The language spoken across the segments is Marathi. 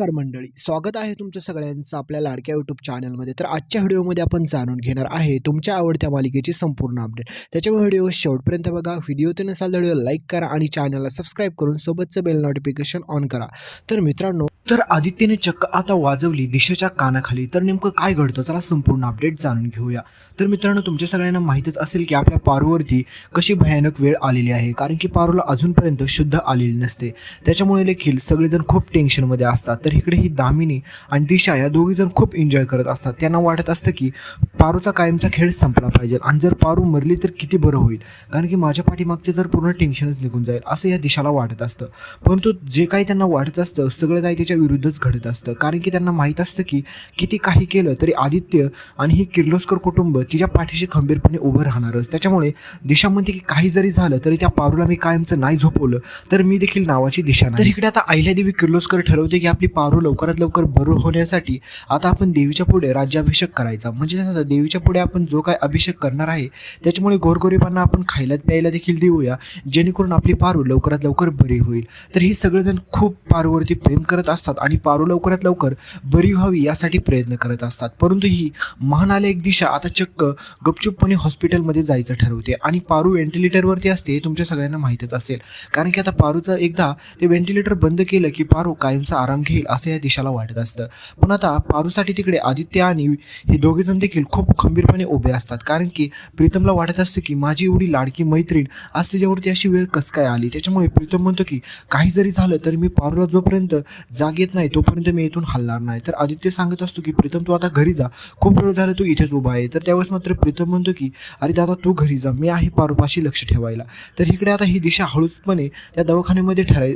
नमस्कार मंडळी. स्वागत आहे तुमचं सगळ्यांचं आपल्या लाडक्या यूट्यूब चॅनलमध्ये तर आजच्या व्हिडिओमध्ये आपण जाणून घेणार आहे तुमच्या आवडत्या मालिकेची संपूर्ण अपडेट त्याच्यामुळे व्हिडिओ शेवटपर्यंत बघा. व्हिडिओ ते नसाल तर व्हिडिओ लाईक करा आणि चॅनलला सबस्क्राईब करून सोबतचं बेल नोटिफिकेशन ऑन करा. तर मित्रांनो तर आदित्यने चक्क आता वाजवली दिशेच्या कानाखाली. तर नेमकं काय घडतं? चला संपूर्ण अपडेट जाणून घेऊया. तर मित्रांनो तुमच्या सगळ्यांना माहीतच असेल की आपल्या पारूवरती कशी भयानक वेळ आलेली आहे. कारण की पारूला अजूनपर्यंत शुद्ध आलेली नसते. त्याच्यामुळे देखील सगळेजण खूप टेन्शनमध्ये असतात. तर तर इकडे ही दामिनी आणि दिशा या दोघीजण खूप एन्जॉय करत असतात. त्यांना वाटत असतं की पारूचा कायमचा खेळ संपला पाहिजे आणि जर पारू मरली तर किती बरं होईल? कारण की माझ्या पाठीमागचे तर पूर्ण टेन्शनच निघून जाईल असं या दिशाला वाटत असतं. परंतु जे काही त्यांना वाटत असतं सगळं काही त्याच्या विरुद्धच घडत असतं. कारण की त्यांना माहीत असतं की किती काही केलं तरी आदित्य आणि ही किर्लोस्कर कुटुंब तिच्या पाठीशी खंबीरपणे उभं राहणारच. त्याच्यामुळे दिशा म्हणते की काही जरी झालं तरी त्या पारूला मी कायमचं नाही झोपवलं तर मी देखील नावाची दिशा नाही. तर इकडे आता अहिल्यादेवी किर्लोस्कर ठरवते की आपली पारू लवकरात लवकर बरं होण्यासाठी आता आपण देवीच्या पुढे राज्याभिषेक करायचा. म्हणजे आता देवीच्या पुढे आपण जो काय अभिषेक करणार आहे त्याच्यामुळे गोरगरिबांना आपण खायला प्यायला देखील देऊया जेणेकरून आपली पारू लवकरात लवकर बरी होईल. तर ही सगळेजण खूप पारूवरती प्रेम करत असतात आणि पारू लवकरात लवकर बरी व्हावी यासाठी प्रयत्न करत असतात. परंतु ही महान एक दिशा आता चक्क गपचूपपणे हॉस्पिटलमध्ये जायचं ठरवते आणि पारू व्हेंटिलेटरवरती असते हे तुमच्या सगळ्यांना माहीतच असेल. कारण की आता पारूचं एकदा ते व्हेंटिलेटर बंद केलं की पारू कायमचा आराम घेईल. असं या दिशाला वाटत असतं. पण आता पारूसाठी तिकडे आदित्य आणि हे दोघेजण देखील खूप खंबीरपणे उभे असतात. कारण की प्रीतमला वाटत असतं की माझी एवढी लाडकी मैत्रीण आज तिच्यावरती अशी वेळ कस काय आली? त्याच्यामुळे प्रीतम म्हणतो की काही जरी झालं तरी मी पारूला जोपर्यंत जाग येत नाही तोपर्यंत मी इथून हलणार नाही. तर आदित्य सांगत असतो की प्रीतम तू आता घरी जा. खूप वेळ झाला तू इथेच उभा आहे. तर त्यावेळेस मात्र प्रीतम म्हणतो की अरे दादा तू घरी जा. मी आहे पारूपाशी लक्ष ठेवायला. तर इकडे आता ही दिशा हळूचपणे त्या दवाखान्यामध्ये ठराय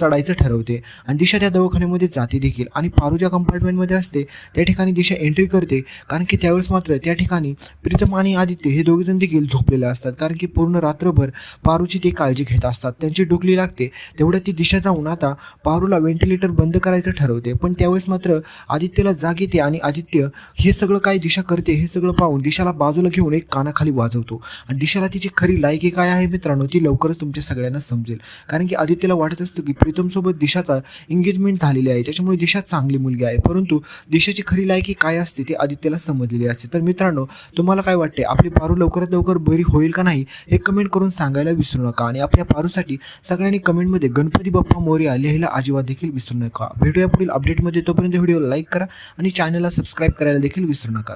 चढायचं ठरवते. आणि दिशा त्या दवाखान्यामध्ये जाते देखील. आणि पारू ज्या कंपार्टमेंटमध्ये असते त्या ठिकाणी दिशा एंट्री करते. कारण की त्यावेळेस मात्र त्या ठिकाणी प्रीतम आणि आदित्य हे दोघेजण देखील झोपलेले असतात. कारण की पूर्ण रात्रभर पारूची ते काळजी घेत असतात. त्यांची डुकली लागते. तेवढ्या ती दिशा जाऊन आता पारूला व्हेंटिलेटर बंद करायचं ठरवते. पण त्यावेळेस मात्र आदित्यला जाग येते आणि आदित्य हे सगळं काय दिशा करते हे सगळं पाहून दिशाला बाजूला घेऊन एक कानाखाली वाजवतो. आणि दिशाला तिची खरी लायकी काय आहे मित्रांनो ती लवकरच तुमच्या सगळ्यांना समजेल. कारण की आदित्यला वाटत असतं की प्रीतमसोबत दिशाचा एंगेजमेंट झालेली आहे. त्याच्यामुळे दिशा चांगली मुलगी आहे. परंतु दिशाची खरी लायकी काय असते ते आदित्यला समजलेली असते. तर मित्रांनो तुम्हाला काय वाटते आपली पारू लवकरात लवकर बरी होईल का नाही हे कमेंट करून सांगायला विसरू नका. आणि आपल्या पारूसाठी सगळ्यांनी कमेंटमध्ये गणपती बाप्पा मोर्या लिहायला अजिबात देखील विसरू नका. भेटूया पुढील अपडेटमध्ये तोपर्यंत व्हिडिओ लाईक करा आणि चॅनलला सबस्क्राईब करायला देखील विसरू नका.